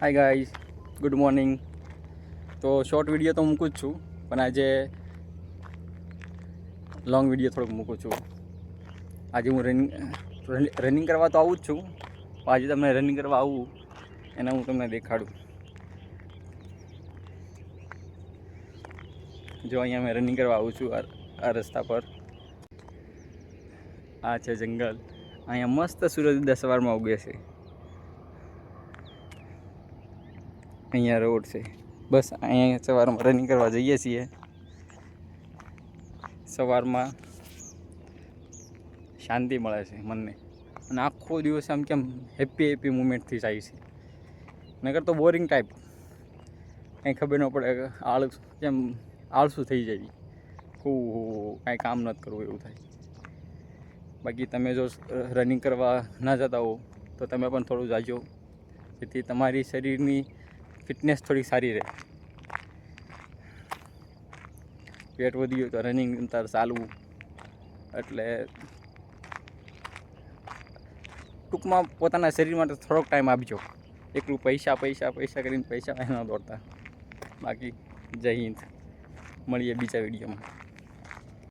હાય guys good morning તો short video તો મૂકું જ છું, પણ આજે લોંગ વીડિયો થોડોક મૂકું છું. આજે હું રનિંગ રનિંગ કરવા તો આવું જ છું આજે તમને રનિંગ કરવા આવું, એને હું તમને દેખાડું. જો અહીંયા મેં રનિંગ કરવા આવું છું, આ રસ્તા પર. આ છે જંગલ. અહીંયા મસ્ત સૂરજ દસ સવારમાં ઉગે છે. અહીંયા રોડ છે. બસ અહીંયા સવારમાં રનિંગ કરવા જઈએ છીએ. સવારમાં શાંતિ મળે છે મનને. અને આખો દિવસ આમ કેમ હેપી હેપી મુમેન્ટથી જાય છે. નગર તો બોરિંગ ટાઈપ કંઈ ખબર ન પડે આળ કેમ આળસું થઈ જાય. હું કાંઈ કામ નથી કરવું એવું થાય. બાકી તમે જો રનિંગ કરવા ના જતા હો, તો તમે પણ થોડું જાજો. જેથી તમારી શરીરની ફિટનેસ થોડી સારી રહે. પેટ વધી ગયું તો રનિંગ અંતર ચાલવું. એટલે ટૂંકમાં પોતાના શરીર માટે થોડોક ટાઈમ આપજો. એકલું પૈસા પૈસા પૈસા કરીને પૈસા એના દોડતા. બાકી જય હિન્દ. મળીએ બીજા વિડીયોમાં.